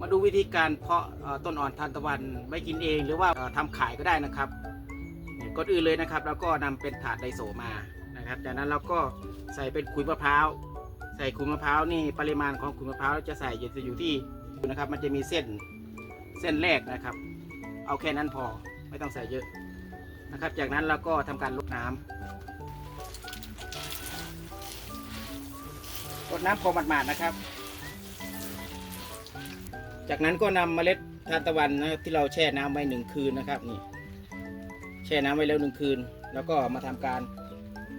มาดูวิธีการเพาะต้นอ่อนทานตะวันไว้กินเองหรือว่าเอ่อทำขายก็ได้นะครับก่อนอื่นเลยนะครับแล้วก็นำเป็นถาดไดโซมานะครับจากนั้นเราก็ใส่เป็นขุยมะพร้าวใส่ขุยมะพร้าวนี่ปริมาณของขุยมะพร้าวจะใส่จะอยู่ที่นะครับมันจะมีเส้นเส้นแรกนะครับ เอาแค่นั้นพอไม่ต้องใส่เยอะนะครับ จากนั้นเราก็ทำการลดน้ำรดน้ำพอหมาดๆนะครับ จากนั้นก็นำเมล็ดทานตะวันนะครับที่เราแช่น้ำไว้หนึ่งคืนนะครับนี่แช่น้ำไว้แล้วหนึ่งคืน แล้วก็มาทำการ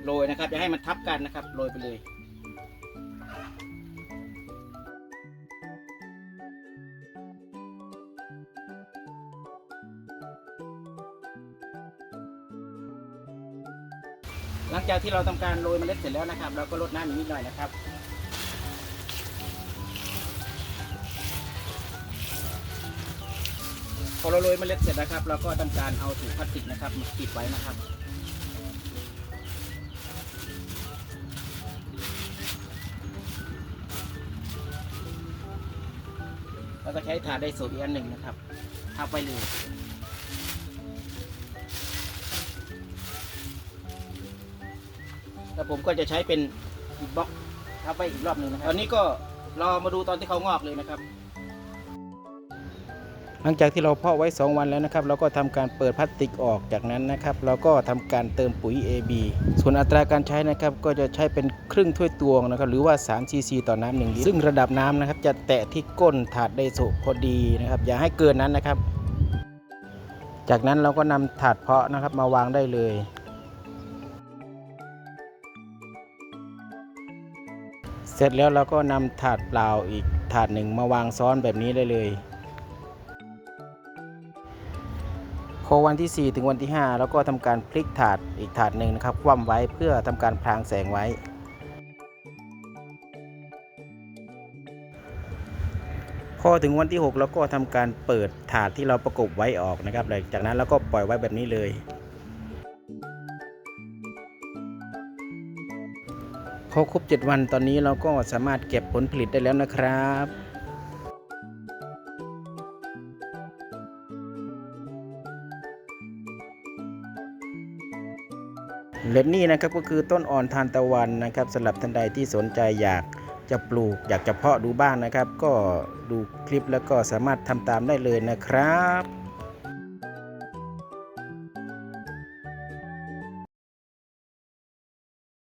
โรยนะครับอย่าให้มันทับกันนะครับโรยไปเลยหลังจากที่เราทำการโรยเมล็ดเสร็จแล้วนะครับ เราก็รดน้ำอีกนิดหน่อยนะครับ พอเราโรยเมล็ดเสร็จนะครับเราก็ทำการเอาถุงพลาสติกนะครับมาปิดไว้นะครับแล้วก็ใช้ถาดไดโซอีกอันหนึ่งนะครับทับไว้เลยแล้วผมก็จะใช้เป็นบล็อกทับไว้อีกรอบหนึ่งนะครับตอนนี้ก็รอมาดูตอนที่เขางอกเลยนะครับ หลังจากที่เราเพาะไว้ 2 วันแล้วนะครับ เราก็ทำการเปิดพลาสติกออกจากนั้นนะครับ เราก็ทำการเติมปุ๋ย AB ส่วนอัตราการใช้นะครับก็จะใช้เป็นครึ่งถ้วยตวงนะครับหรือว่า3 cc ต่อน้ำหนึ่งลิตรซึ่งระดับน้ำนะครับจะแตะที่ก้นถาดไดโซพอดีนะครับอย่าให้เกินนั้นนะครับ จากนั้นเราก็นำถาดเพาะนะครับมาวางได้เลยเสร็จแล้วเราก็นำถาดเปล่าอีกถาดหนึ่งมาวางซ้อนแบบนี้ได้เลย พอวันที่ 4 ถึงวันที่ 5 แล้วก็ทำการพลิกถาดอีกถาดหนึ่งนะครับคว่ำไว้เพื่อทำการพรางแสงไว้ พอถึงวันที่ 6 แล้วก็ทำการเปิดถาดที่เราประกบไว้ออกนะครับหลังจากนั้นเราก็ปล่อยไว้แบบนี้เลย พอครบ 7 วันตอนนี้เราก็สามารถเก็บผลผลิตได้แล้วนะครับ และนี่นะครับก็คือต้นอ่อนทานตะวันนะครับสำหรับท่านใดที่สนใจอยากจะปลูก อยากจะเพาะดูบ้างนะครับ ก็ดูคลิปแล้วก็สามารถทำตามได้เลยนะครับ